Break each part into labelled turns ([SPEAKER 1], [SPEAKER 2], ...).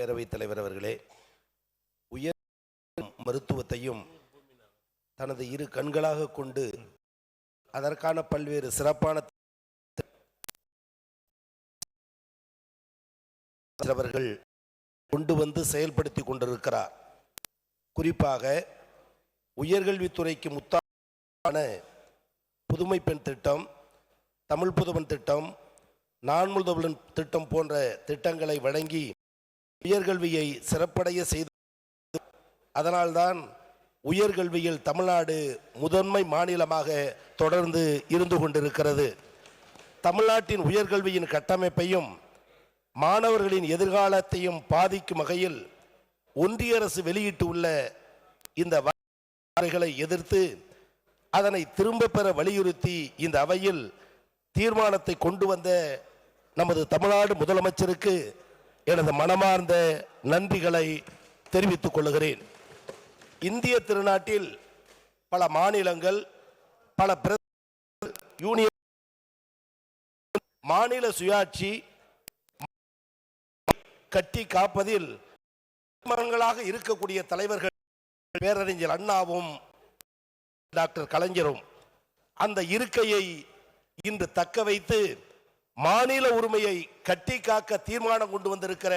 [SPEAKER 1] பேரவைத் தலைவர் அவர்களே உயர் மருத்துவத்தையும் தனது இரு கண்களாக கொண்டு அதற்கான பல்வேறு சிறப்பான அவர்கள் கொண்டு வந்து செயல்படுத்தி கொண்டிருக்கிறார். குறிப்பாக உயர்கல்வித்துறைக்கு முத்தான புதுமை பெண் திட்டம் தமிழ் புதுவன் திட்டம் நான் திட்டம் போன்ற திட்டங்களை வழங்கி உயர்கல்வியை சிறப்படைய செய்து அதனால்தான் உயர்கல்வியில் தமிழ்நாடு முதன்மை மாநிலமாக தொடர்ந்து இருந்து கொண்டிருக்கிறது. தமிழ்நாட்டின் உயர்கல்வியின் கட்டமைப்பையும் மாணவர்களின் எதிர்காலத்தையும் பாதிக்கும் வகையில் ஒன்றிய அரசு வெளியிட்டுள்ள இந்த வரைகளை எதிர்த்து அதனை திரும்ப பெற வலியுறுத்தி இந்த அவையில் தீர்மானத்தை கொண்டு வந்த நமது தமிழ்நாடு முதலமைச்சருக்கு எனது மனமார்ந்த நன்றிகளை தெரிவித்துக் கொள்கிறேன். இந்திய திருநாட்டில் பல மாநிலங்கள் பல யூனியன் மாநில சுயாட்சி கட்டி காப்பதில் மரங்களாக இருக்கக்கூடிய தலைவர்கள் பேரறிஞர் அண்ணாவும் டாக்டர் கலைஞரும் அந்த இருக்கையை இன்று தக்க வைத்து மாநில உரிமையை கட்டி காக்க தீர்மானம் கொண்டு வந்திருக்கிற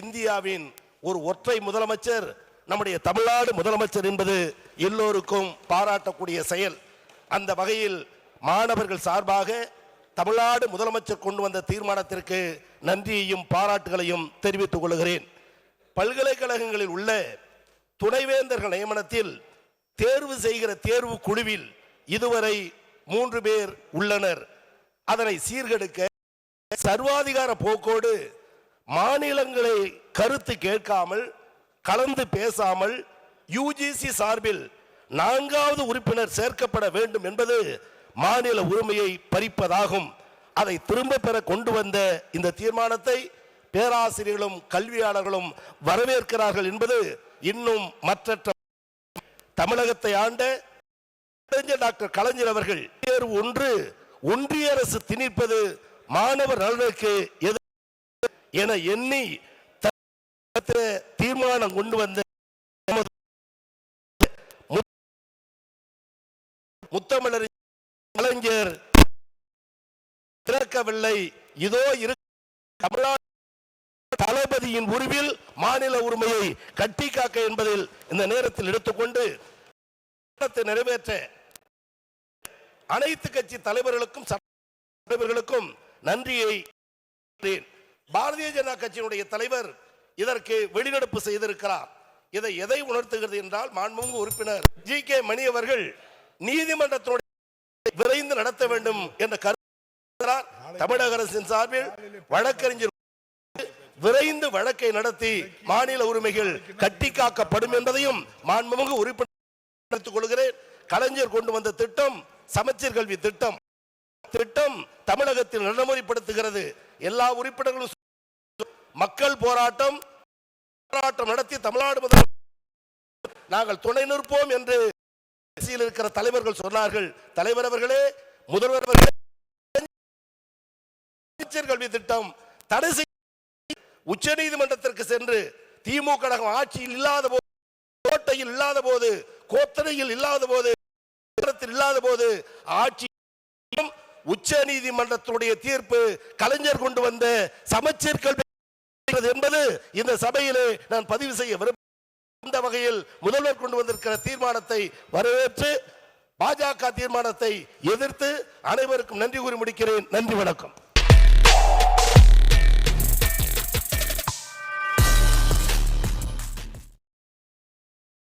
[SPEAKER 1] இந்தியாவின் ஒரு ஒற்றை முதலமைச்சர் நம்முடைய தமிழ்நாடு முதலமைச்சர் என்பது எல்லோருக்கும் பாராட்டக்கூடிய செயல். அந்த வகையில் மாணவர்கள் சார்பாக தமிழ்நாடு முதலமைச்சர் கொண்டு வந்த தீர்மானத்திற்கு நன்றியையும் பாராட்டுகளையும் தெரிவித்துக் கொள்கிறேன். பல்கலைக்கழகங்களில் உள்ள துணைவேந்தர்கள் நியமனத்தில் தேர்வு செய்கிற தேர்வு குழுவில் இதுவரை மூன்று பேர் உள்ளனர். அதனை சீர்கெடுக்க சர்வாதிகார போக்கோடு மாநிலங்களை கருத்து கேட்காமல் கலந்து பேசாமல் யூஜிசி சார்பில் நான்காவது உறுப்பினர் சேர்க்கப்பட வேண்டும் என்பது மாநில உரிமையை பறிப்பதாகும். அதை திரும்ப பெற கொண்டு வந்த இந்த தீர்மானத்தை பேராசிரியர்களும் கல்வியாளர்களும் வரவேற்கிறார்கள் என்பது இன்னும் மற்ற தமிழகத்தை ஆண்ட டாக்டர் கலைஞர் அவர்கள். தேர்வு ஒன்று ஒன்றிய அரசு திணிப்பது மாணவர் நலனுக்கு என எண்ணி தீர்மானம் கொண்டு வந்த முத்தமிழர் கலைஞர் திறக்கவில்லை. இதோ இரு தளபதியின் உருவில் மாநில உரிமையை கட்டி காக்க என்பதில் இந்த நேரத்தில் எடுத்துக்கொண்டு நிறைவேற்ற அனைத்து கட்சி தலைவர்களுக்கும் தலைவர்களுக்கும் நன்றியை பாரதிய ஜனதா கட்சியினுடைய தலைவர் இதற்கு வெளிநடப்பு செய்திருக்கிறார். இதை எதை உணர்த்துகிறது என்றால் மாண்புமிகு உறுப்பினர் ஜி கே மணி அவர்கள் நீதிமன்றத்தினுடைய விரைந்து நடத்த வேண்டும் என்ற கருத்து தமிழக அரசின் சார்பில் வழக்கறிஞர் விரைந்து வழக்கை நடத்தி மாநில உரிமைகள் கட்டி காக்கப்படும் என்பதையும் மாண்புமிகு உறுப்பினர் கொள்கிறேன். கலைஞர் கொண்டு வந்த திட்டம் சமச்சீர் கல்வி திட்டம். திட்டம் தமிழகத்தில் நடைமுறைப்படுத்துகிறது. எல்லா உறுப்பினர்களும் மக்கள் போராட்டம் போராட்டம் நடத்தி தமிழ்நாடு முதல் நாங்கள் துணை நிற்போம் என்று அரசியல் இருக்கிற தலைவர்கள் சொன்னார்கள். தலைவர் அவர்களே முதல்வர் அவர்களே அமைச்சர் கல்வி திட்டம் தடை செய்ய உச்ச நீதிமன்றத்திற்கு சென்று திமுக கழகம் ஆட்சியில் இல்லாத போது கோட்டையில் இல்லாத போது கோத்தனையில் இல்லாத போது இல்லாத போது ஆட்சி உச்ச நீதிமன்றத்தினுடைய தீர்ப்பு கலைஞர் கொண்டு வந்த சமச்சீர் கல்வி என்பது இந்த சபையிலே நான் பதிவு செய்ய விரும்ப இந்த வகையில் முதல்வர் கொண்டு வந்திருக்கிற தீர்மானத்தை வரவேற்று பாஜக தீர்மானத்தை எதிர்த்து அனைவருக்கும் நன்றி கூறி முடிக்கிறேன். நன்றி வணக்கம்.